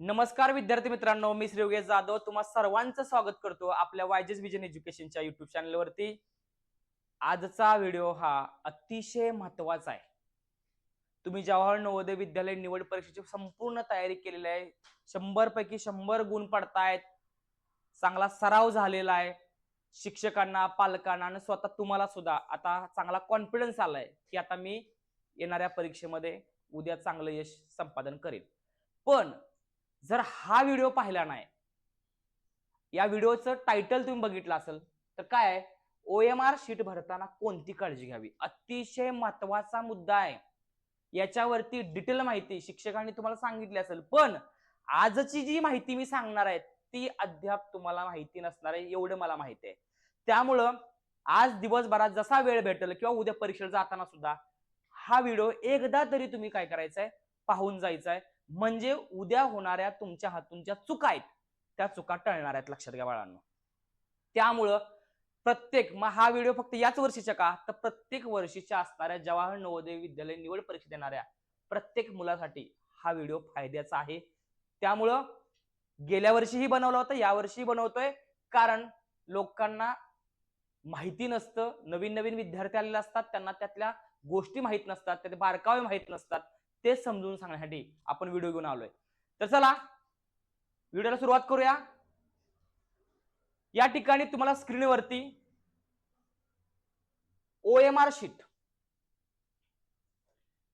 नमस्कार विद्यार्थी मित्रांनो मी श्री योगेश जाधव. तुम्हा सर्वांचं स्वागत करतो आपल्या वायजेस विजन एज्युकेशनच्या युट्यूब चॅनलवरती आजचा व्हिडिओ हा अतिशय महत्त्वाचा आहे. तुम्ही जवाहर नवोदय विद्यालय निवड परीक्षेची संपूर्ण तयारी केलेली आहे शंभर पैकी शंभर गुण पडतायत चांगला सराव झालेला आहे शिक्षकांना पालकांना आणि स्वतः तुम्हाला सुद्धा आता चांगला कॉन्फिडन्स आलाय की आता मी येणाऱ्या परीक्षेमध्ये उद्या चांगलं यश संपादन करेन. पण जर हा व्हिडिओ पाहिला नाही या व्हिडिओचं टायटल तुम्ही बघितलं असेल तर काय ओ एम आर शीट भरताना कोणती काळजी घ्यावी? अतिशय महत्त्वाचा मुद्दा आहे. याच्यावरती डिटेल माहिती शिक्षकांनी तुम्हाला सांगितली असेल. पण आजची जी माहिती मी सांगणार आहे ती अद्याप तुम्हाला माहिती नसणार आहे एवढं मला माहिती आहे. त्यामुळं आज दिवसभरात जसा वेळ भेटेल किंवा उद्या परीक्षेला जाताना सुद्धा हा व्हिडिओ एकदा तरी तुम्ही काय करायचा आहे पाहून जायचा आहे म्हणजे उद्या होणाऱ्या तुमच्या हातून ज्या चुका आहेत. त्या चुका टळणार आहेत लक्षात घ्या बाळांनो. त्यामुळं प्रत्येक मग हा व्हिडिओ फक्त याच वर्षीच्या का? तर प्रत्येक वर्षीच्या असणाऱ्या जवाहर नवोदय विद्यालय निवड परीक्षा देणाऱ्या प्रत्येक मुलासाठी हा व्हिडिओ फायद्याचा आहे. त्यामुळं गेल्या वर्षीही बनवला होता या वर्षीही बनवतोय. कारण लोकांना माहिती नसतं. नवीन नवीन विद्यार्थी आलेले असतात. त्यांना त्यातल्या गोष्टी माहीत नसतात. त्याचे बारकावे माहीत नसतात. ते समजून सांगण्यासाठी आपण व्हिडिओ घेऊन आलोय. तर चला व्हिडिओला सुरुवात करूया. या ठिकाणी तुम्हाला स्क्रीनवरती ओ एम आर शीट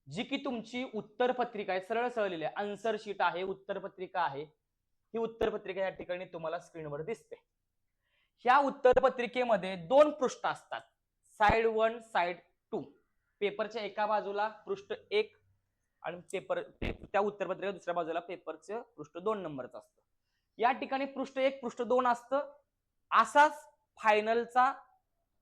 जी की तुमची उत्तर पत्रिका आहे सरळ सरळ आहे. आन्सर शीट आहे उत्तर पत्रिका आहे. ही उत्तर पत्रिका या ठिकाणी तुम्हाला स्क्रीनवर दिसते. ह्या उत्तर पत्रिकेमध्ये दोन पृष्ठ असतात. साइड वन साइड टू पेपरच्या एका बाजूला पृष्ठ एक आणि पेपर त्या उत्तरपत्रिका दुसऱ्या बाजूला पेपरचं पृष्ठ दोन नंबरचं असतं. या ठिकाणी पृष्ठ एक पृष्ठ दोन असतं. असाच फायनलचा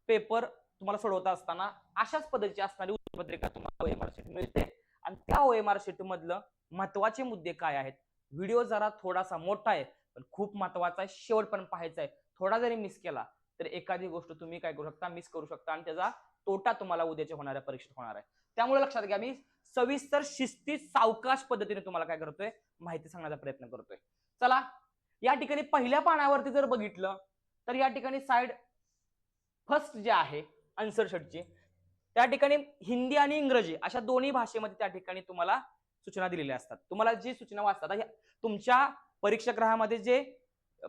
पेपर तुम्हाला सोडवता असताना अशाच पद्धतीची असणारी उत्तरपत्रिका तुम्हाला ओएमआर शीट मिळते. आणि त्या ओएमआर शीट मधलं महत्त्वाचे मुद्दे काय आहेत? व्हिडिओ जरा थोडासा मोठा आहे पण खूप महत्त्वाचा आहे. शेवटपर्यंत पाहायचा आहे. थोडा जरी मिस केला तर एखादी गोष्ट तुम्ही काय करू शकता? मिस करू शकता आणि त्याचा तोटा तुम्हाला उद्याच्या होणाऱ्या परीक्षेत होणार आहे. त्यामुळे लक्षात घ्या मी सविस्तर शिस्ती सावकाश पद्धतीने तुम्हाला काय करतोय माहिती सांगण्याचा प्रयत्न करतोय. चला या ठिकाणी पहिल्या पानावरती जर बघितलं तर या ठिकाणी साइड फर्स्ट जे आहे आन्सर शीटची त्या ठिकाणी हिंदी आणि इंग्रजी अशा दोन्ही भाषेमध्ये त्या ठिकाणी तुम्हाला सूचना दिलेल्या असतात. तुम्हाला जी सूचना वाचतात तुमच्या ह्या- तुमच्या परीक्षागृहामध्ये जे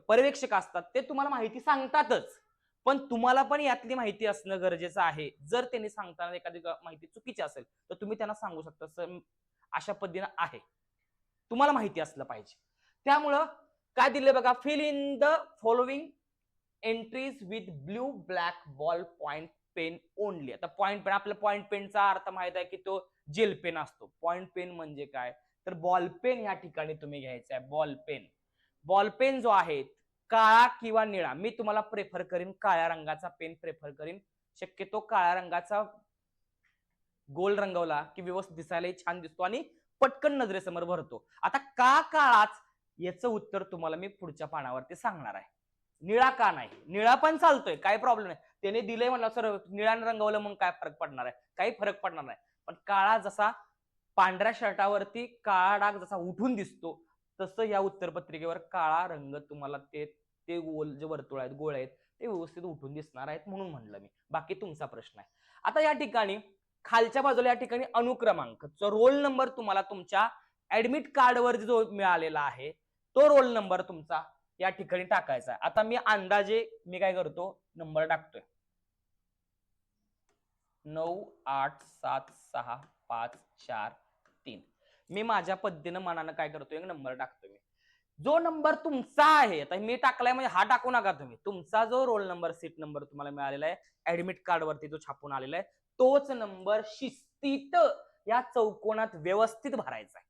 पर्यवेक्षक असतात ते तुम्हाला माहिती सांगतातच. पण तुम्हाला पण यातली माहिती असणं गरजेचं आहे. जर त्यांनी सांगताना एखादी माहिती चुकीची असेल तर तुम्ही त्यांना सांगू शकता "सर, अशा पद्धतीनं आहे. तुम्हाला माहिती असलं पाहिजे. त्यामुळं काय दिले बघा fill in the following entries with blue black ball point pen only आता पॉइंट पेन आपल्या पॉइंट पेनचा अर्थ माहीत आहे की तो जेल पेन असतो. पॉइंट पेन म्हणजे काय? तर बॉल पेन या ठिकाणी तुम्ही घ्यायचा आहे बॉल पेन बॉल पेन जो आहे काळा किंवा निळा? मी तुम्हाला प्रेफर करीन काळ्या रंगाचा पेन प्रेफर करीन. शक्यतो काळ्या रंगाचा गोल रंगवला की व्यवस्थित दिसायलाही छान दिसतो आणि पटकन नजरेसमोर भरतो. आता का काळाच? याचं उत्तर तुम्हाला मी पुढच्या पानावरती सांगणार आहे. निळा का नाही? निळा पण चालतोय काय प्रॉब्लेम नाही. त्याने दिलंय म्हणलं सर निळ्यानं रंगवलं मग काय फरक पडणार आहे? काही फरक पडणार नाही. पण काळा जसा पांढऱ्या शर्टावरती काळा डाग जसा उठून दिसतो तसं या उत्तरपत्रिकेवर काळा रंग तुम्हाला ते ते गोल जे वर्तुळ आहेत गोळ आहेत ते व्यवस्थित उठून दिसणार आहेत म्हणून म्हणलं मी. बाकी तुमचा प्रश्न आहे. आता या ठिकाणी खालच्या बाजूला या ठिकाणी अनुक्रमांक. जो रोल नंबर तुम्हाला तुमच्या ऍडमिट कार्डवर जो मिळालेला आहे तो रोल नंबर तुमचा या ठिकाणी टाकायचा आहे. आता मी अंदाजे मी काय करतो? नंबर टाकतोय. नऊ आठ सात सहा पाच चार तीन. मी माझ्या पद्धतीनं मनानं काय करतोय? नंबर टाकतोय मी. जो नंबर तुमचा आहे आता मी टाकलाय म्हणजे हा टाकू नका तुम्ही. तुमचा जो रोल नंबर सीट नंबर तुम्हाला मिळालेला आहे ऍडमिट कार्ड वरती जो छापून आलेला आहे तोच नंबर शिस्तीत या चौकोनात व्यवस्थित भरायचा आहे.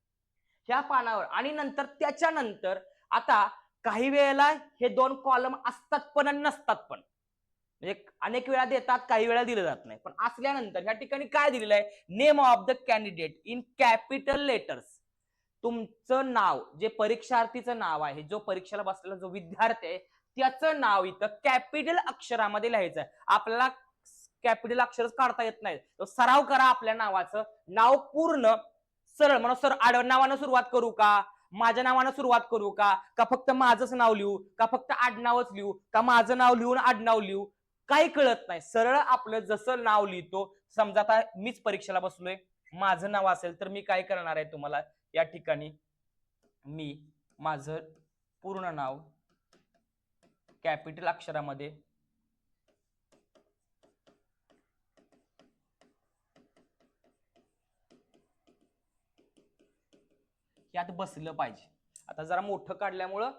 ह्या पानावर. आणि नंतर त्याच्यानंतर आता काही वेळेला हे दोन कॉलम असतात पण आणि नसतात पण. म्हणजे अनेक वेळा देतात काही वेळा दिलं जात नाही. पण असल्यानंतर ह्या ठिकाणी काय दिलेलं आहे? Name of the candidate in capital letters तुमचं नाव जे परीक्षार्थीचं नाव आहे जो परीक्षेला बसलेला जो विद्यार्थी आहे त्याचं नाव इथं कॅपिटल अक्षरामध्ये लिहायचं आहे. आपल्याला कॅपिटल अक्षरच काढता येत नाही. सराव करा आपल्या नावाचं. नाव पूर्ण सरळ म्हणून सर आडनावानं सुरुवात करू का? माझ्या नावानं सुरुवात करू का? का फक्त माझंच नाव लिहू? का फक्त आडनावच लिहू? का माझं नाव लिहून आडनाव लिहू? काही कळत नाही. सरळ आपलं जसं नाव लिहितो समजा आता मीच परीक्षेला बसलोय माझं नाव असेल तर मी काय करणार आहे तुम्हाला? या ठिकाणी मी माझं पूर्ण नाव कॅपिटल अक्षरामध्ये यात बसलं पाहिजे. आता जरा मोठं काढल्यामुळं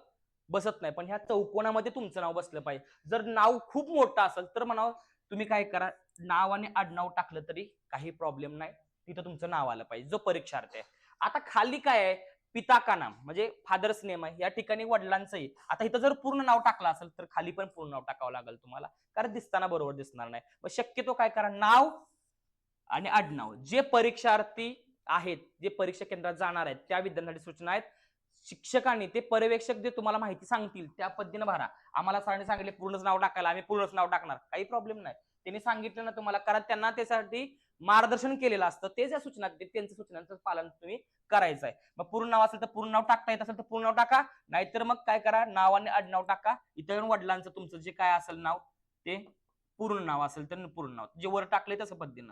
बसत नाही पण ह्या चौकोनामध्ये तुमचं नाव बसलं पाहिजे. जर नाव खूप मोठं असेल तर म्हणावं तुम्ही काय करा नाव आणि आडनाव टाकलं तरी काही प्रॉब्लेम नाही. तिथं तुमचं नाव आलं पाहिजे जो परीक्षार्थ आहे. आता खाली काय आहे? पिता का नाम म्हणजे फादर्स नेम आहे. या ठिकाणी वडिलांचंही. आता इथं जर पूर्ण नाव टाकलं असेल तर खाली पण पूर्ण नाव टाकावं लागेल तुम्हाला. कारण दिसताना बरोबर दिसणार नाही. मग शक्यतो काय करा नाव आणि आडनाव. जे परीक्षार्थी आहेत जे परीक्षा केंद्रात जाणार आहेत त्या विद्यार्थ्यांसाठी सूचना आहेत. शिक्षकांनी ते पर्यवेक्षक जे तुम्हाला माहिती सांगतील त्या पद्धतीने भरा. आम्हाला सरांनी सांगितले पूर्णच नाव टाकायला. आम्ही पूर्णच नाव टाकणार. काही प्रॉब्लेम नाही. त्यांनी सांगितलं ना तुम्हाला कारण त्यांना त्यासाठी मार्गदर्शन केलेलं असतं. ते ज्या सूचना देतील त्यांच्या सूचनांचं पालन तुम्ही करायचं आहे मग पूर्ण नाव असेल तर पूर्ण नाव टाकता येत असेल तर पूर्ण नाव टाका. नाहीतर मग काय करा? नाव आणि आडनाव टाका. इथं येऊन वडिलांचं तुमचं जे काय असेल नाव ते पूर्ण नाव असेल तर पूर्ण नाव. जे वर टाकले तसं पद्धतीनं.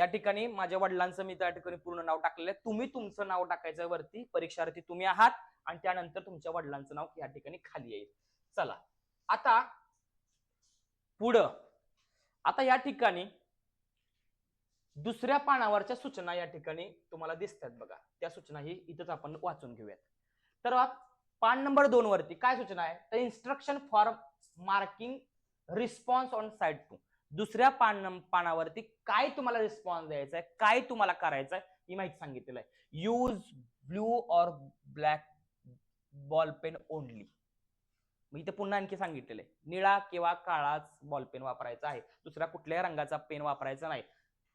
या ठिकाणी माझ्या वडिलांचं मी त्या ठिकाणी पूर्ण नाव टाकलेलं आहे. तुम्ही तुमचं नाव टाकायचं वरती परीक्षार्थी तुम्ही आहात आणि त्यानंतर तुमच्या वडिलांचं नाव या ठिकाणी खाली येईल. चला आता पुढं. आता या ठिकाणी दुसऱ्या पानावरच्या सूचना या ठिकाणी तुम्हाला दिसतात बघा. त्या सूचना ही इथंच आपण वाचून घेऊयात. तर पान नंबर दोन वरती काय सूचना आहे? तर instruction for marking response on side two दुसऱ्या पान पानावरती काय तुम्हाला रिस्पॉन्स द्यायचा आहे काय तुम्हाला करायचं आहे ही माहिती सांगितलेलं आहे. Use blue or black ball pen only मी इथे पुन्हा आणखी सांगितलेलं आहे. निळा किंवा काळाच बॉल पेन वापरायचा आहे. दुसऱ्या कुठल्याही रंगाचा पेन वापरायचा नाही.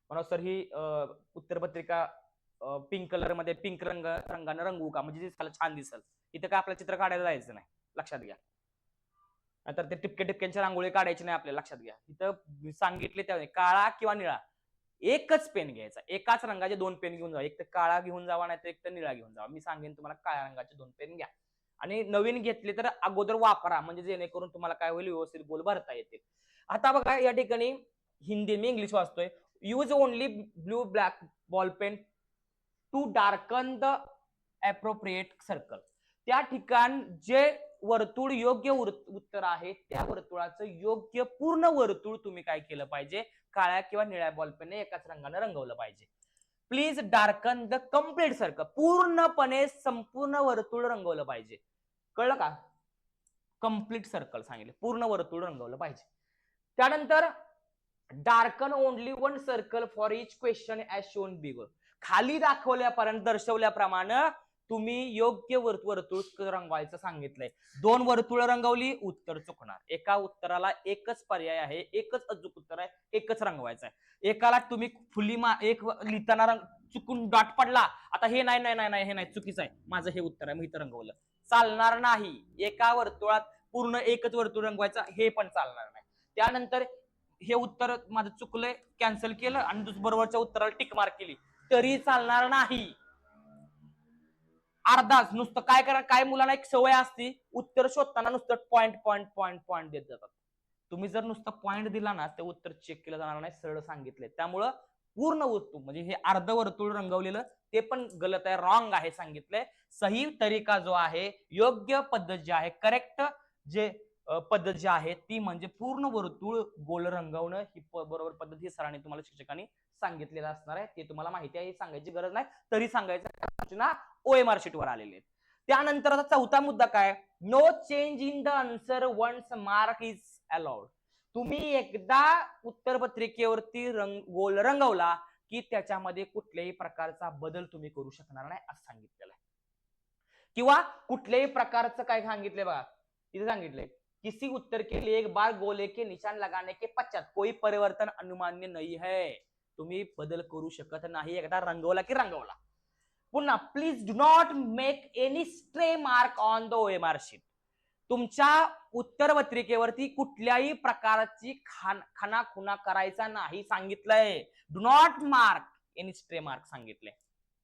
म्हणून सर ही उत्तरपत्रिका पिंक कलरमध्ये पिंक रंग रंगानं रंगवू का? म्हणजे छान दिसल. इथं काय आपलं चित्र काढायला जायचं नाही. लक्षात घ्या. नंतर ते टिपके टिपक्यांच्या रांगोळी काढायची नाही आपल्याला लक्षात घ्या. इथं सांगितले त्यावेळी काळा किंवा निळा एकच पेन घ्यायचा. एकाच रंगाचे दोन पेन घेऊन जावा. एक तर काळा घेऊन जावा नाही तर एक तर निळा घेऊन जावा. मी सांगेन तुम्हाला काळ्या रंगाचे दोन पेन घ्या. आणि नवीन घेतले तर अगोदर वापरा. म्हणजे जेणेकरून तुम्हाला काय होईल व्यवस्थित गोल भरता येतील. आता बघा या ठिकाणी हिंदी मी इंग्लिश वाचतोय. Use only blue black ball pen to darken the appropriate circle त्या ठिकाण जे वर्तुळ योग्य उत्तर आहे. त्या वर्तुळाचं योग्य पूर्ण वर्तुळ तुम्ही काय केलं पाहिजे? काळ्या किंवा निळ्या बॉलपेनने एकाच रंगाने रंगवलं पाहिजे. Please darken the complete circle पूर्णपणे संपूर्ण वर्तुळ रंगवलं पाहिजे. कळलं का? कंप्लीट सर्कल सांगितलं. पूर्ण वर्तुळ रंगवलं पाहिजे. त्यानंतर darken only one circle for each question as shown below खाली दाखवल्यापर्यंत दर्शवल्याप्रमाणे तुम्ही योग्य वर्त वर्तुळ रंगवायचं सांगितलंय. दोन वर्तुळ रंगवली उत्तर चुकणार. एका उत्तराला एकच पर्याय आहे एकच अचूक उत्तर आहे एकच रंगवायचं आहे एकाला तुम्ही फुली मा एक लिहिताना रंग चुकून डॉट पडला आता हे नाही नाही नाही नाही हे नाही चुकीचं आहे. माझं हे उत्तर आहे मी इथं रंगवलं. चालणार नाही. एका वर्तुळात पूर्ण एकच वर्तुळ रंगवायचं हे पण चालणार नाही. त्यानंतर हे उत्तर माझं चुकलंय कॅन्सल केलं आणि बरोबरच्या उत्तराला टिक मार्क केली. तरी चालणार नाही. अर्धाच. नुसतं काय करा काय मुलांना एक सवय असती उत्तर शोधताना नुसतं पॉईंट पॉईंट पॉईंट पॉईंट देत जातात. तुम्ही जर नुसतं पॉईंट दिला ना ते उत्तर चेक केलं जाणार नाही सरळ सांगितले त्यामुळं पूर्ण वस्तू म्हणजे हे अर्ध वर्तुळ रंगवलेलं ते पण गलत आहे रॉंग आहे सांगितलंय. सही तरीका जो आहे योग्य पद्धत जी आहे करेक्ट जे पद्धत जी आहे ती म्हणजे पूर्ण वर्तुळ गोल रंगवणं ही बरोबर पद्धत ही सरांनी तुम्हाला शिक्षकांनी सांगितलेलं असणार आहे. ते तुम्हाला माहिती आहे सांगायची गरज नाही. तरी सांगायचं ना ओएमआर शीट वर आलेली आहेत. त्यानंतर आता चौथा मुद्दा काय? No change in the answer once mark is allowed तुम्ही एकदा उत्तर पत्रिकेवरती रंग गोल रंगवला की त्याच्यामध्ये कुठल्याही प्रकारचा बदल तुम्ही करू शकणार नाही असं सांगितलेलं आहे. किंवा कुठल्याही प्रकारचं काय सांगितलंय बघा. इथे सांगितलंय किसी उत्तर के लिए एक बार गोले के निशान लगाने के पश्चात कोई परिवर्तन अनुमान्य नाही है. तुम्ही बदल करू शकत नाही. एकदा रंगवला की रंगवला. पुन्हा please do not make any stray mark on the OMR sheet तुमच्या उत्तरपत्रिकेवरती कुठल्याही प्रकारची खान खानाखुना करायचा नाही सांगितलंय. Do not mark any stray mark सांगितले.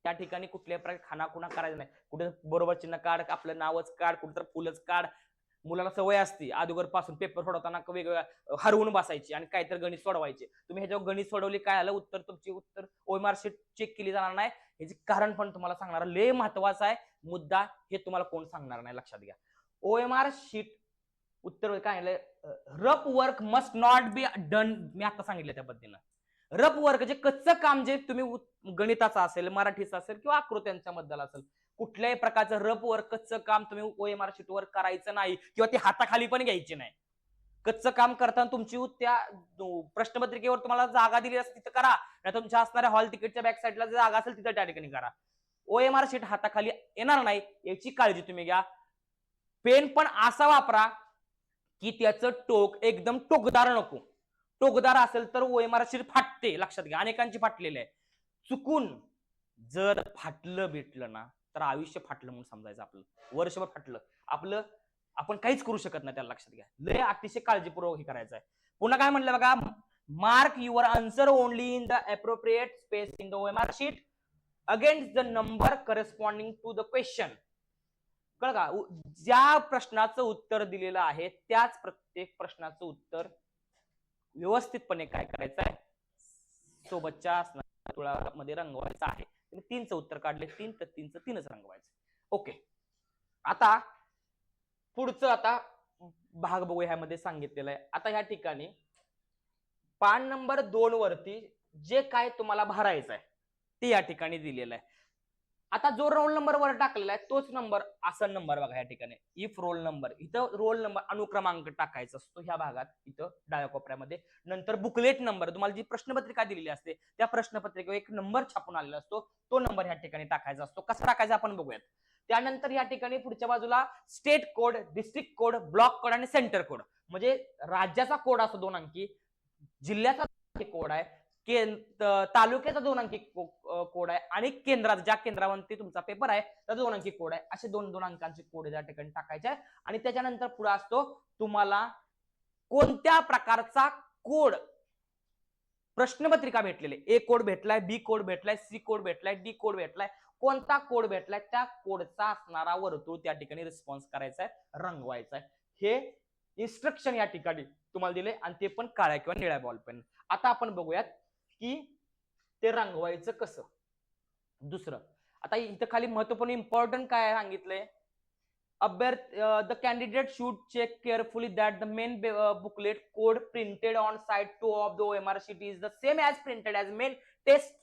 त्या ठिकाणी कुठल्याही प्रकारे खानाखुना करायचा नाही. कुठे बरोबर चिन्ह काढ आपलं नावच काढ कुठं तर फुलच काढ. मुलाला सवय असते. अगोदरपासून पेपर सोडवताना वेगवेगळ्या हरवून बसायची आणि काहीतरी गणित सोडवायचे. तुम्ही ह्याच्यावर गणित सोडवली काय आलं? उत्तर तुमची उत्तर ओएमआर शीट चेक केली जाणार नाही. याचे कारण पण तुम्हाला सांगणार लय महत्त्वाचा आहे. मुद्दा हे तुम्हाला कोण सांगणार नाही लक्षात घ्या. ओ एम आर शीट उत्तर काय rough work must not be done मी आता सांगितलं त्या पद्धतीनं. रफ वर्क जे कच्चं काम जे तुम्ही गणिताचं असेल मराठीचं असेल किंवा आकृत्यांच्या बद्दल असेल कुठल्याही प्रकारचं रफ वर्क कच्चं काम तुम्ही ओ एम आर शीट वर करायचं नाही किंवा ती हाताखाली पण घ्यायची नाही. कच्चं काम करताना तुमची त्या प्रश्नपत्रिकेवर तुम्हाला जागा दिली असेल तिथं करा. नाही तुमच्या असणाऱ्या हॉल तिकीटच्या बॅक साईडला जागा असेल तिथं त्या ठिकाणी करा. ओएमआर शीट हाताखाली येणार नाही याची काळजी तुम्ही घ्या. पेन पण असा वापरा की त्याचं टोक एकदम टोकदार नको. टोकदार असेल तर ओएमआर शीट फाटते लक्षात घ्या. अनेकांची फाटलेली आहे. चुकून जर फाटलं भेटलं ना तर आयुष्य फाटलं म्हणून समजायचं आपलं. वर्षभर फाटलं. आपलं आपण काहीच करू शकत नाही त्याला लक्षात घ्या. लय अतिशय काळजीपूर्वक हे करायचं आहे पुन्हा काय म्हटलं बघा? Mark your answer only in the appropriate space in the OMR sheet against the number corresponding to the question कळ का? ज्या प्रश्नाचं उत्तर दिलेलं आहे त्याच प्रत्येक प्रश्नाचं उत्तर व्यवस्थितपणे काय करायचं आहे सोबतच्या असणाऱ्या तुळामध्ये रंगवायचं आहे. तीनच तीनचं उत्तर काढले. तीन तर तीनचं तीनच रंगवायचं. ओके आता पुढचं आता भाग बघू ह्यामध्ये सांगितलेलं आहे. आता ह्या ठिकाणी पान नंबर दोन वरती जे काय तुम्हाला भरायचं आहे ते या ठिकाणी दिलेलं आहे. आता जो रोल नंबर वर टाकलेला आहे तोच नंबर असा नंबर बघा या ठिकाणी. इफ रोल नंबर इथं रोल नंबर अनुक्रमांक टाकायचा असतो ह्या भागात इथं डाव्या कोपऱ्यामध्ये. नंतर बुकलेट नंबर तुम्हाला जी प्रश्नपत्रिका दिलेली असते त्या प्रश्नपत्रिकेवर एक नंबर छापून आलेला असतो. तो नंबर ह्या ठिकाणी टाकायचा असतो. कसा टाकायचा आपण बघूयात. त्यानंतर या ठिकाणी पुढच्या बाजूला state code district code block code आणि सेंटर कोड. म्हणजे राज्याचा कोड असतो दोन अंकी जिल्ह्याचा कोड आहे के तालुक्याचा दोन अंकी कोड आहे आणि केंद्रात ज्या केंद्रावरती तुमचा पेपर आहे त्याचा दोन अंकी कोड आहे. असे दोन दोन अंकांचे कोड त्या ठिकाणी टाकायचे आहे. आणि त्याच्यानंतर पुढे असतो तुम्हाला कोणत्या प्रकारचा कोड प्रश्नपत्रिका भेटलेले ए कोड भेटलाय बी कोड भेटलाय सी कोड भेटलाय डी कोड भेटलाय. कोणता कोड भेटलाय? त्या कोडचा असणारा वर्तुळ त्या ठिकाणी रिस्पॉन्स करायचा आहे रंगवायचा आहे हे इन्स्ट्रक्शन या ठिकाणी तुम्हाला दिले आणि ते पण काळ्या किंवा निळ्या बॉल पेन आता आपण बघूयात की ते रंगवायचं कसं? दुसरं आता इथं खाली महत्त्वपूर्ण इम्पॉर्टंट काय सांगितलंय? अभ्यर्थ the candidate should check carefully that the main booklet code printed on side two of the OMR sheet is the same as printed as main test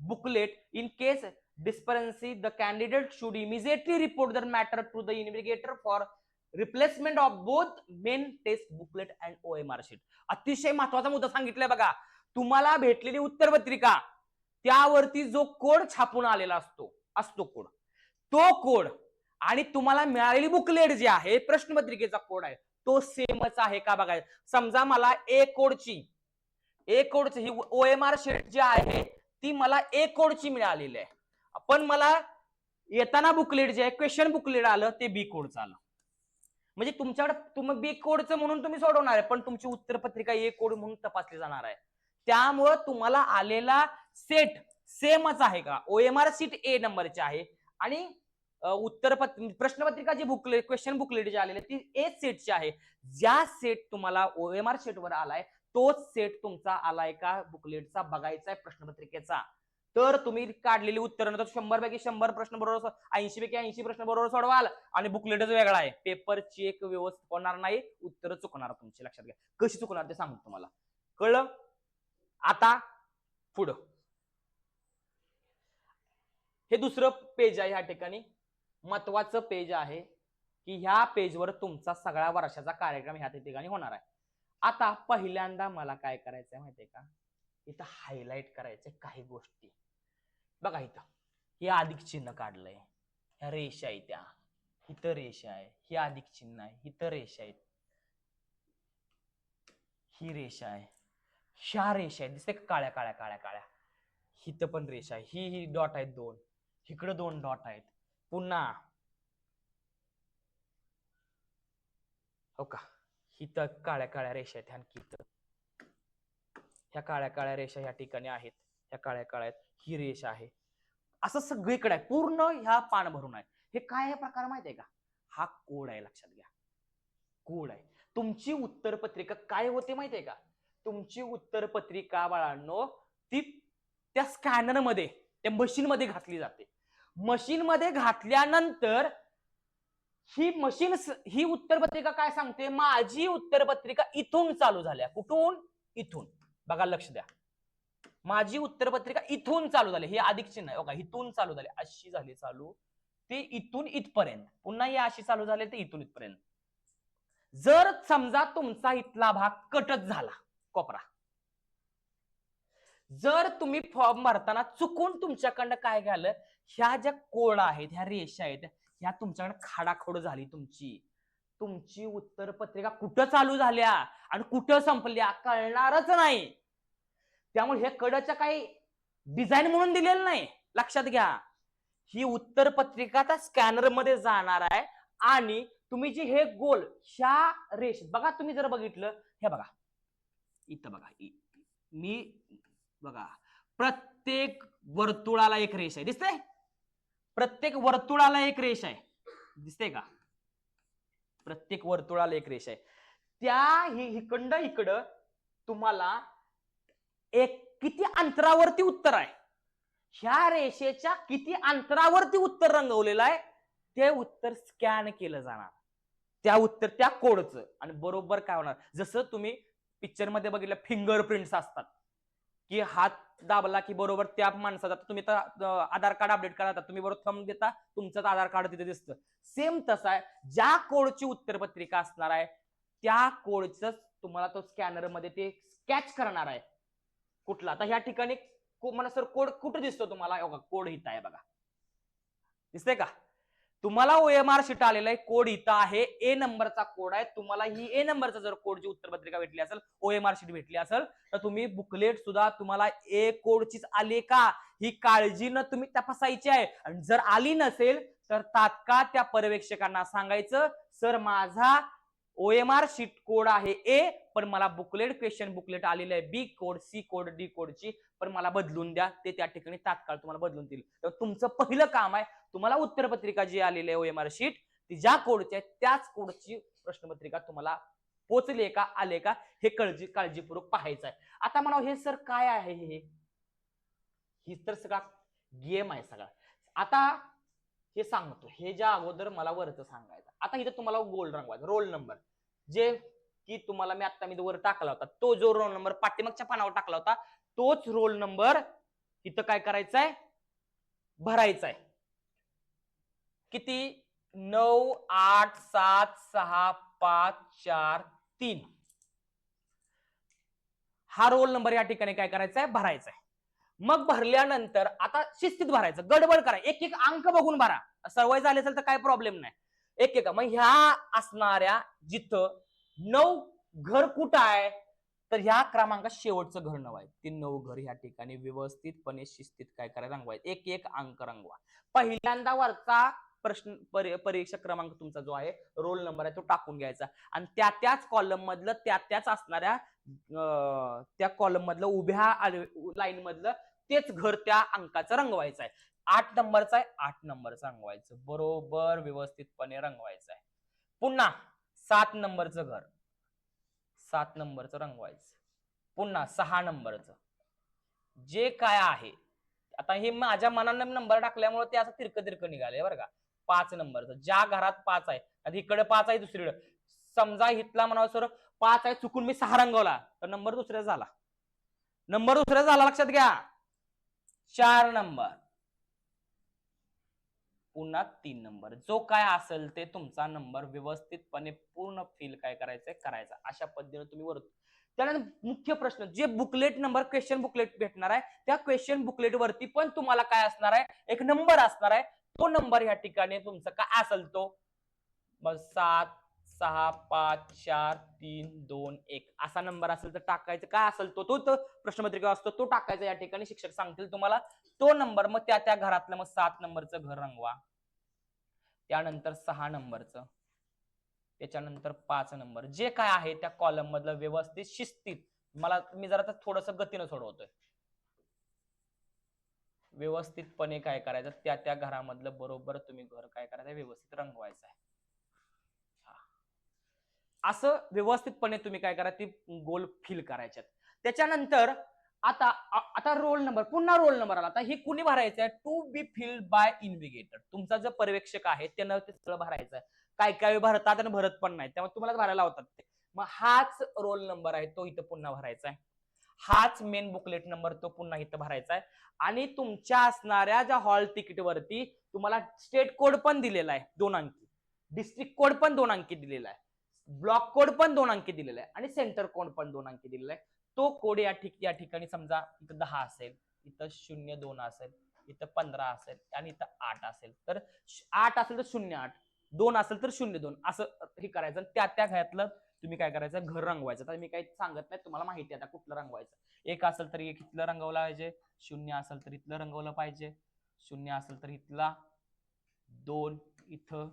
booklet in case discrepancy the candidate should immediately report the matter to the investigator for replacement of both main test booklet and OMR sheet. अतिशय महत्त्वाचा मुद्दा सांगितलाय बघा. तुम्हाला भेटलेली उत्तरपत्रिका त्यावरती जो code छापून आलेला असतो असतो कोड. तो कोड आणि तुम्हाला मिळालेली बुकलेट जी आहे प्रश्नपत्रिकेचा कोड आहे तो सेमच आहे का बघायचं समजा मला ए कोडची ए कोडची ही ओएमआर शीट जी आहे ती मला ए कोडची मिळालेली आहे. पण मला येताना बुकलेट जे आहे क्वेश्चन बुकलेट आलं ते बी कोडचं आलं. म्हणजे तुमच्याकडे तुम्ही बी कोडचं म्हणून तुम्ही सोडवणार आहे पण तुमची उत्तरपत्रिका ए कोड म्हणून तपासली जाणार आहे. त्यामुळं तुम्हाला आलेला सेट सेमच आहे का? ओएमआर सीट ए नंबरची आहे. आणि उत्तरपत म्हणजे प्रश्नपत्रिका जी बुकलेट क्वेश्चन बुकलेट जे आलेले ती ए सेटची आहे. ज्या सेट तुम्हाला ओएमआर वर आलाय तोच सेट तुमचा आलाय का? बुकलेटचा बघायचा आहे प्रश्नपत्रिकेचा. तर तुम्ही काढलेली उत्तर शंभर पैकी शंभर प्रश्न बरोबर ऐंशी पैकी ऐंशी प्रश्न बरोबर सोडवाल आणि बुकलेटच वेगळा आहे. पेपर चेक व्यवस्थित होणार नाही उत्तर चुकणार तुमची लक्षात घ्या. कशी चुकणार ते सांगतो तुम्हाला. कळलं? आता पुढं. हे दुसरं पेज आहे ह्या ठिकाणी. महत्वाचं पेज आहे की ह्या पेजवर तुमचा सगळ्या वर्षाचा कार्यक्रम ह्या ठिकाणी होणार आहे. आता पहिल्यांदा मला काय करायचंय माहितीये का? इथं हायलाइट करायचे काही गोष्टी. बघा इथं. हे अधिक चिन्ह काढलंय. ह्या रेषा आहे त्या. इथं रेषा आहे. ही अधिक चिन्ह आहे. इथं रेषा आहेत. ही रेषा आहे. ह्या रेषा आहेत. दिसते का काळ्या काळ्या काळ्या काळ्या? इथं पण रेषा आहे. ही ही डॉट आहेत दोन. इकडं दोन डॉट आहेत. पुन्हा. हो का? इथं काळ्या काळ्या रेषा आहेत. आणखी इथं. ह्या काळ्या काळ्या रेषा ह्या ठिकाणी आहेत. ह्या काळ्या काळ्या आहेत ही रेष आहे. असं सगळीकडे आहे. पूर्ण ह्या पान भरून आहे. हे काय आहे प्रकार माहिती आहे का? हा कोड आहे लक्षात घ्या. कोड आहे. तुमची उत्तर पत्रिका काय होते माहिती आहे का? तुमची उत्तर पत्रिका बाळांनो ती त्या स्कॅनरमध्ये त्या मशीनमध्ये घातली जाते. मशीन मध्ये घातल्यानंतर ही मशीन ही उत्तर पत्रिका काय सांगते? माझी उत्तर पत्रिका इथून चालू झाल्या. कुठून? इथून. बघा लक्ष द्या. माझी उत्तर पत्रिका इथून चालू झाली. हे अधिक चिन्ह आहे. बघा इथून चालू झाली. अशी झाली चालू. ते इथून इथपर्यंत. पुन्हा हे अशी चालू झाले ते इथून इथपर्यंत. जर समजा तुमचा इथला भाग कटच झाला कोपरा. जर तुम्ही फॉर्म भरताना चुकून तुमच्याकडनं काय झालं ह्या ज्या कोड आहेत ह्या रेषा आहेत ह्या तुमच्याकडे खाडाखोड झाली तुमची. तुमची उत्तर पत्रिका कुठं चालू झाल्या आणि कुठं संपल्या कळणारच नाही. त्यामुळे हे कडच्या काही डिझाईन म्हणून दिलेलं नाही. लक्षात घ्या. ही उत्तर पत्रिका स्कॅनरमध्ये जाणार आहे आणि तुम्ही जी हे गोल ह्या रेष बघा तुम्ही जर बघितलं हे बघा. इथं बघा. मी बघा. प्रत्येक वर्तुळाला एक रेष आहे. दिसतंय? प्रत्येक वर्तुळाला एक रेष आहे. दिसते का? प्रत्येक वर्तुळाला एक रेष आहे. त्या हि- इकडं इकडं तुम्हाला एक किती अंतरावरती उत्तर आहे? ह्या रेषेच्या किती अंतरावरती उत्तर रंगवलेलं आहे? ते उत्तर स्कॅन केलं जाणार. त्या उत्तर त्या कोडचं आणि बरोबर काय होणार? जसं तुम्ही पिक्चरमध्ये बघितलं फिंगरप्रिंट्स असतात. की हात दाबला की बरोबर त्या माणसाचा तुम्ही तर आधार कार्ड अपडेट करा तुम्ही बरोबर थंब देता तुमचंच आधार कार्ड तिथे दिसतं. सेम तसं आहे. ज्या कोडची उत्तरपत्रिका असणार आहे त्या कोडच तुम्हाला तो स्कॅनरमध्ये ते स्कॅच करणार आहे. कुठला? आता ह्या ठिकाणी मला सर कोड कुठं दिसतो तुम्हाला? कोड इथं आहे बघा. दिसतंय का? तुम्हाला ओ एम आर शीट आलेला आहे कोड इथं आहे ए नंबरचा कोड आहे. तुम्हाला ही ए नंबरचा जर कोडची उत्तरपत्रिका भेटली असेल ओ एम आर शीट भेटली असेल तर तुम्ही बुकलेट सुद्धा तुम्हाला ए कोडचीच आली का? ही काळजी न तुम्ही तपासायची आहे. आणि जर आली नसेल तर तात्काळ त्या पर्यवेक्षकांना सांगायचं सर माझा O M R sheet code आहे ए पण मला बुकलेट क्वेश्चन बुकलेट आलेलं आहे. B code C code D कोडची पण मला बदलून द्या. ते त्या ठिकाणी तात्काळ तुम्हाला बदलून देईल. तर तुमचं पहिलं काम आहे तुम्हाला उत्तरपत्रिका जी आलेली आहे ओ एम आर शीट ती ज्या कोडची आहे त्याच कोडची प्रश्नपत्रिका तुम्हाला पोचले का आले का हे काळजी काळजीपूर्वक पाहायचं आहे. आता म्हणा हे सर काय आहे हे? ही तर सगळा गेम आहे सगळा. आता हे सांगतो. हे ज्या अगोदर मला वरचं सांगायचं. आता इथं तुम्हाला गोल रंगवायचा. Roll number. जे की तुम्हाला मी आता मी वर टाकला होता तो जो रोल नंबर पाठीमागच्या पानावर टाकला होता तोच रोल नंबर इथं काय करायचा आहे भरायचा आहे किती? नऊ आठ सात सहा पाच चार तीन. हा रोल नंबर या ठिकाणी काय करायचा आहे भरायचा आहे मग भरल्यानंतर आता शिस्तीत भरायचं. गडबड करा. एक एक अंक बघून भरा. सवय झाली असेल तर काय प्रॉब्लेम नाही. एक एक मग ह्या असणाऱ्या जिथं नऊ घर कुठं आहे? तर ह्या क्रमांकात शेवटचं घर नऊ आहे. ते नऊ घर ह्या ठिकाणी व्यवस्थितपणे शिस्तीत काय करायला रंगवायचं. एक एक अंक रंगवा. पहिल्यांदा वरचा प्रश्न परीक्षा क्रमांक तुमचा जो आहे रोल नंबर आहे तो टाकून घ्यायचा. आणि त्या त्याच कॉलम मधलं त्या त्याच असणाऱ्या अं, त्या कॉलम मधलं उभ्या लाईन मधलं तेच घर त्या अंकाचं रंगवायचं आहे. आठ नंबरचा आहे आठ नंबरचा रंगवायचं बरोबर व्यवस्थितपणे रंगवायचं आहे. पुन्हा सात नंबरचं घर. सात नंबरचं रंगवायचं. पुन्हा सहा नंबरचं. जे काय आहे आता हे माझ्या मनानं नंबर टाकल्यामुळे ते असं तिरकं तिरकं निघाले बरं का. पाच नंबरचं. ज्या घरात पाच आहे आता इकडे पाच आहे दुसरीकडे. समजा हितला म्हणावं सर पाच आहे चुकून मी सहा रंगवला. तर नंबर दुसऱ्या झाला. नंबर दुसऱ्या झाला लक्षात घ्या. चार नंबर. पुन्हा तीन नंबर. जो काय असेल ते तुमचा नंबर व्यवस्थितपणे पूर्ण फिल काय करायचंय करायचा. अशा पद्धतीने तुम्ही वर त्यानंतर मुख्य प्रश्न जे बुकलेट नंबर क्वेश्चन बुकलेट भेटणार आहे त्या क्वेश्चन बुकलेट वरती पण तुम्हाला काय असणार आहे? एक नंबर असणार आहे. तो नंबर या ठिकाणी तुमचा काय असेल तो? सात सहा पाच चार तीन दोन एक. असा नंबर असेल तर टाकायचं. काय असेल तो? तो प्रश्नपत्रिका असतो. तो टाकायचा या ठिकाणी. शिक्षक सांगतील तुम्हाला तो नंबर. मग त्या त्या घरातलं मग सात नंबरचं घर रंगवा. त्यानंतर सहा नंबरचं. त्याच्यानंतर पाच नंबर. जे काय आहे त्या कॉलम मधलं व्यवस्थित शिस्तीत. मला मी जरा थोडस गतीनं सोडवतोय. व्यवस्थितपणे काय करायचं? त्या त्या घरामधलं बरोबर तुम्ही घर काय करायचं? व्यवस्थित रंगवायचं आहे. असं व्यवस्थितपणे तुम्ही काय करा ती गोल फिल करायच्यात. त्याच्यानंतर आता आता रोल नंबर पुन्हा रोल नंबर आला. आता हे कुणी भरायचं आहे to be filled by invigilator तुमचा जो पर्यवेक्षक आहे त्यानं ते सगळं भरायचं आहे काय काय भरतात आणि भरत पण नाही त्यामुळे तुम्हाला भरायला होतात ते. मग हाच रोल नंबर आहे तो इथं पुन्हा भरायचा आहे हाच मेन बुकलेट नंबर तो पुन्हा इथं भरायचा आहे आणि तुमच्या असणाऱ्या ज्या हॉल तिकीट वरती तुम्हाला स्टेट कोड पण दिलेला आहे दोन अंकी. डिस्ट्रिक्ट कोड पण दोन अंकी दिलेला आहे ब्लॉक कोड पण दोन अंकी दिलेला आहे आणि सेंटर कोड पण दोन अंकी दिलेला आहे. तो कोड या ठिक या ठिकाणी समजा इथं दहा असेल इथं शून्य दोन असेल इथं पंधरा असेल आणि इथं आठ असेल. तर श- आठ असेल तर शून्य आठ दोन असेल तर शून्य दोन असं हे करायचं त्या त्या घरातलं तुम्ही काय करायचं? घर रंगवायचं. तर मी काही सांगत नाही तुम्हाला माहिती आहे आता कुठलं रंगवायचं. एक असेल तर एक इथलं रंगवलं पाहिजे शून्य असेल तर इथलं रंगवलं पाहिजे शून्य असेल तर इथला दोन इथं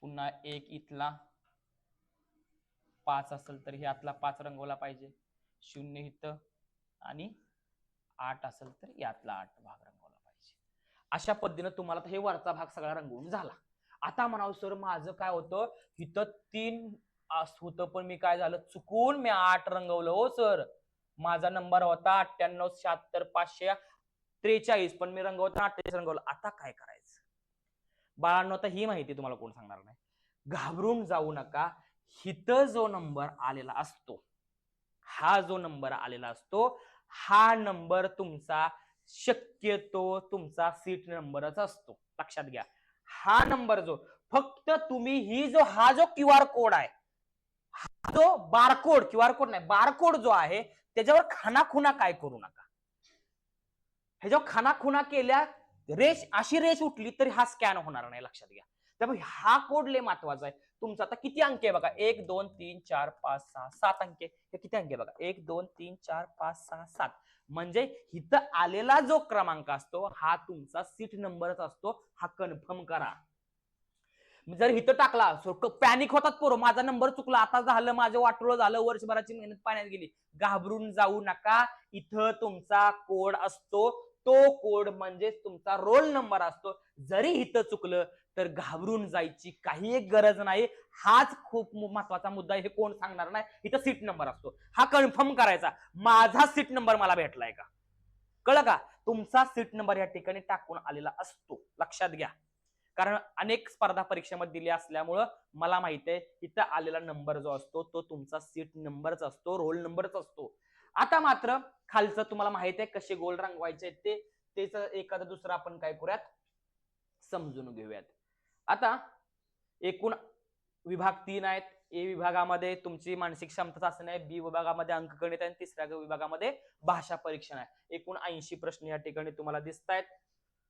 पुन्हा एक इथला पाच असेल तर ह्यातला पाच रंगवला पाहिजे. शून्य इथं आणि आठ असेल तर यातला आठ भाग रंगवला पाहिजे. अशा पद्धतीनं तुम्हाला हे वरचा भाग सगळा रंगवून झाला. आता म्हणावं सर माझं काय होतं? इथं तीन असं होतं पण मी काय झालं? चुकून मी आठ रंगवलं हो सर. माझा नंबर होता अठ्ठ्याण्णव शहात्तर पाचशे त्रेचाळीस पण मी रंगवतो अठ्ठेचाळीस रंगवलं. आता काय करायचं? बाळांनो आता ही माहिती तुम्हाला कोण सांगणार नाही. घाबरून जाऊ नका. हिथं जो नंबर आलेला असतो हा जो नंबर आलेला असतो हा नंबर तुमचा शक्यतो तुमचा सीट नंबरच असतो. लक्षात घ्या. हा नंबर जो फक्त तुम्ही ही जो हा जो क्यू आर कोड आहे हा जो बारकोड क्यू आर कोड नाही बारकोड जो आहे त्याच्यावर खानाखुना काय करू नका. ह्याच्यावर खानाखुना केल्या रेष अशी रेष उठली तरी हा स्कॅन होणार नाही लक्षात घ्या. त्यामुळे हा कोड लय महत्त्वाचा आहे. तुमचा आता किती अंक आहे बघा? एक दोन तीन चार पाच सहा सात अंक आहे. हे किती अंक आहे बघा? एक दोन तीन चार पाच सहा सात. म्हणजे इथं आलेला जो क्रमांक असतो हा तुमचा सीट नंबरच असतो. हा कन्फर्म करा. जर हिथं टाकला पॅनिक होतात पोरं. माझा नंबर चुकला आता झालं माझं वाटोळं झालं वर्षभराची मेहनत पाण्यात गेली. घाबरून जाऊ नका. इथं तुमचा कोड असतो. तो कोड म्हणजेच तुमचा रोल नंबर असतो. जरी इथं चुकलं तर घाबरून जायची काही एक गरज नाही. हाच खूप महत्त्वाचा मुद्दा आहे हे कोण सांगणार नाही. इथं सीट नंबर असतो. हा कन्फर्म करायचा. माझा सीट नंबर मला भेटलाय का? कळ का? तुमचा सीट नंबर या ठिकाणी टाकून आलेला असतो. लक्षात घ्या. कारण अनेक स्पर्धा परीक्षेमध्ये दिली असल्यामुळं मला माहीत आहे इथं आलेला नंबर जो असतो तो तुमचा सीट नंबरच असतो रोल नंबरच असतो. आता मात्र खालचं तुम्हाला माहीत आहे कसे गोल रंगवायचे आहेत ते तेच एखादं दुसरं आपण काय करूयात? समजून घेऊयात. आता एकूण विभाग तीन आहेत. ए विभागामध्ये तुमची मानसिक क्षमता चाचणी आहे बी विभागामध्ये अंकगणित आहे आणि तिसऱ्या विभागामध्ये भाषा परीक्षण आहे. एकूण ऐंशी प्रश्न या ठिकाणी तुम्हाला दिसत आहेत.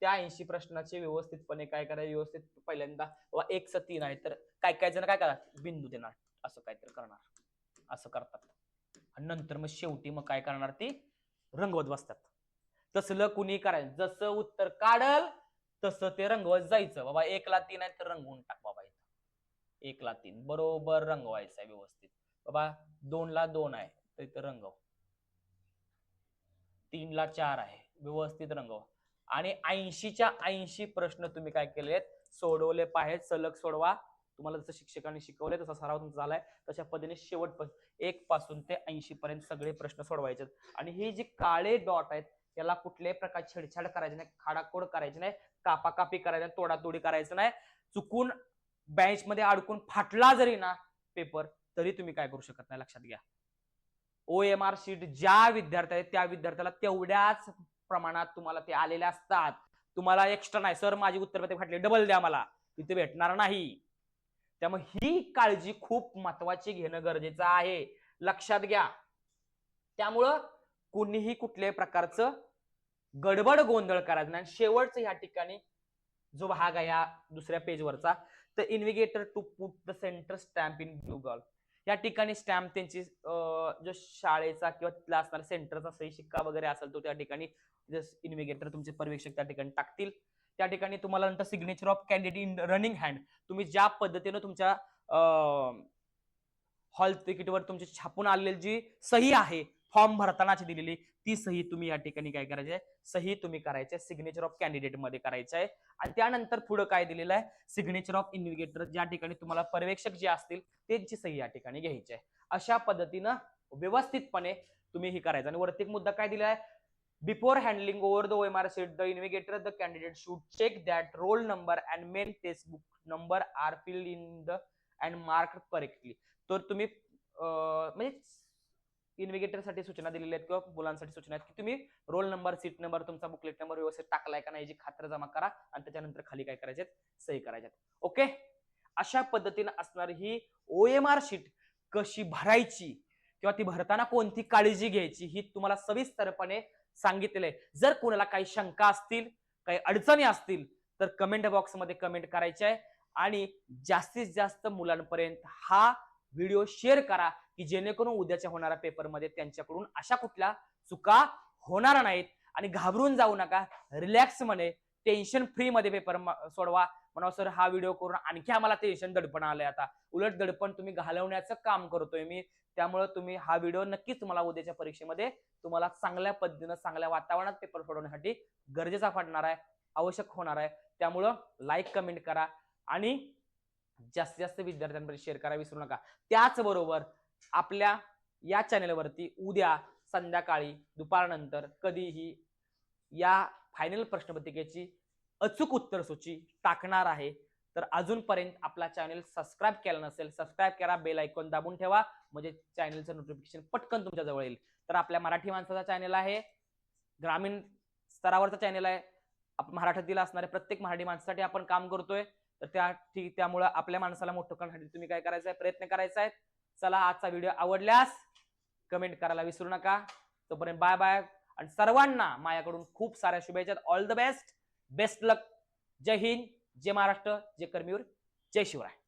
त्या ऐंशी प्रश्नाचे व्यवस्थितपणे काय करायचं? व्यवस्थित पहिल्यांदा व एक स तीन आहे. तर काय काय जण काय करतात? बिंदू देणार. असं काहीतरी करणार. असं करतात. आणि नंतर मग शेवटी मग काय करणार ते रंगवत बसतात. तसलं कुणी करायचं? जसं उत्तर काढल तसं ते रंगवत जायचं. बाबा एकला तीन आहे तर रंगवून टाक बाबा इथं. एकला तीन. बरोबर रंगवायचं आहे व्यवस्थित. बाबा दोनला दोन आहे तर इथं रंगव. तीनला चार आहे व्यवस्थित रंगव. आणि ऐंशीच्या ऐंशी प्रश्न तुम्ही काय केलेत? सोडवले पाहिजेत सलग सोडवा. तुम्हाला जसं शिक्षकांनी शिकवलंय तसा सराव तुमचा झालाय. तशा पद्धतीने शेवटपर्यंत एक पासून ते ऐंशी पर्यंत सगळे प्रश्न सोडवायचे आणि हे जे काळे डॉट आहेत याला कुठल्याही प्रकारची छेडछाड करायची नाही खाडाखोड करायची नाही कापाकापी करायची नाही तोडातोडी करायचं नाही. चुकून बेंच मध्ये अडकून फाटला जरी ना पेपर तरी तुम्ही काय करू शकत नाही लक्षात घ्या. ओ एम आर शीट ज्या विद्यार्थ्या आहेत त्या विद्यार्थ्याला तेवढ्याच प्रमाणात तुम्हाला ते आलेले असतात. तुम्हाला एक्स्ट्रा नाही. सर माझी उत्तरपत्रिका फाटली. डबल द्या मला. तिथे भेटणार नाही. त्यामुळे ही काळजी खूप महत्वाची घेणं गरजेचं आहे. लक्षात घ्या. त्यामुळं कुणीही कुठल्याही प्रकारचं गडबड गोंधळ करायचं नाही. शेवटचं ह्या ठिकाणी जो भाग आहे या दुसऱ्या पेजवरचा तर invigilator to put the centre stamp in Google या ठिकाणी स्टॅम्प त्यांची जो शाळेचा किंवा तिथला असणारा सेंटरचा सही शिक्का वगैरे असेल तो त्या ठिकाणी इन्व्हिगेटर तुमचे पर्यवेक्षक त्या ठिकाणी टाकतील. त्या ठिकाणी तुम्हाला नंतर signature of candidate in running hand तुम्ही ज्या पद्धतीनं तुमच्या हॉल तिकीटवर तुमची छापून आलेली जी सही आहे फॉर्म भरतानाची दिलेली ती सही तुम्ही या ठिकाणी काय करायची आहे? सही तुम्ही करायची आहे सिग्नेचर ऑफ कॅन्डिडेटमध्ये करायचं आहे. आणि त्यानंतर पुढे काय दिलेलं आहे? सिग्नेचर ऑफ इन्व्हिगेटर ज्या ठिकाणी तुम्हाला पर्यवेक्षक जे असतील त्यांची सही या ठिकाणी घ्यायची आहे. अशा पद्धतीनं व्यवस्थितपणे तुम्ही हे करायचं. आणि वरती मुद्दा काय दिला आहे? Before handling over the OMR sheet the invigilator the candidate should check that roll number and main textbook book number are in in the and mark तर तुम्ही म्हणजे इन्व्हिगेटरसाठी सूचना दिलेल्या आहेत किंवा मुलांसाठी सूचना आहेत की तुम्ही रोल नंबर सीट नंबर तुमचा बुकलेट नंबर व्यवस्थित टाकलाय का नाही याची खात्र जमा करा आणि त्याच्यानंतर खाली काय करायचे सही करायच्यात. ओके? अशा पद्धतीने असणारी ही ओ एम आर शीट कशी भरायची किंवा ती भरताना कोणती काळजी घ्यायची ही तुम्हाला सविस्तरपणे सांगितलेलं आहे. जर कोणाला काही शंका असतील काही अडचणी असतील तर कमेंट बॉक्समध्ये कमेंट करायचे आहे. आणि जास्तीत जास्त मुलांपर्यंत हा व्हिडिओ शेअर करा की जेणेकरून उद्याच्या होणाऱ्या पेपरमध्ये त्यांच्याकडून अशा कुठल्या चुका होणार नाहीत. आणि घाबरून जाऊ नका. रिलॅक्समध्ये टेन्शन फ्री मध्ये पेपर सोडवा. म्हणा सर हा व्हिडिओ करून आणखी आम्हाला टेन्शन दडपण आलंय आता. उलट दडपण तुम्ही घालवण्याचं काम करतोय मी. त्यामुळे तुम्ही हा व्हिडिओ नक्कीच तुम्हाला उद्याच्या परीक्षेमध्ये तुम्हाला चांगल्या पद्धतीनं चांगल्या वातावरणात पेपर सोडवण्यासाठी गरजेचा पडणार आहे आवश्यक होणार आहे. त्यामुळं लाईक कमेंट करा आणि जास्तीत जास्त विद्यार्थ्यांपर्यंत शेअर करा विसरू नका. त्याचबरोबर आपल्या या चॅनेलवरती उद्या संध्याकाळी दुपारनंतर कधीही या फायनल प्रश्नपत्रिकेची अचूक उत्तर सूची टाकणार आहे. तर अजूनपर्यंत आपला चॅनल सबस्क्राईब केला नसेल सबस्क्राईब करा बेल ऐकून दाबून ठेवा म्हणजे चॅनलचं नोटिफिकेशन पटकन तुमच्या जवळ येईल. तर आपल्या मराठी माणसाचा चॅनल आहे ग्रामीण स्तरावरचा चॅनल आहे. आप- असणाऱ्या प्रत्येक मराठी माणसासाठी आपण काम करतोय. तर त्या ठीक त्यामुळं आपल्या माणसाला मोठं करण्यासाठी तुम्ही काय करायचं आहे प्रयत्न करायचा आहे चला आजचा व्हिडिओ आवडल्यास कमेंट करायला विसरू नका. तोपर्यंत बाय बाय आणि सर्वांना माझ्याकडून खूप साऱ्या शुभेच्छा. All the best best luck. जय हिंद जय महाराष्ट्र जय कर्मीवर जय शिवराय.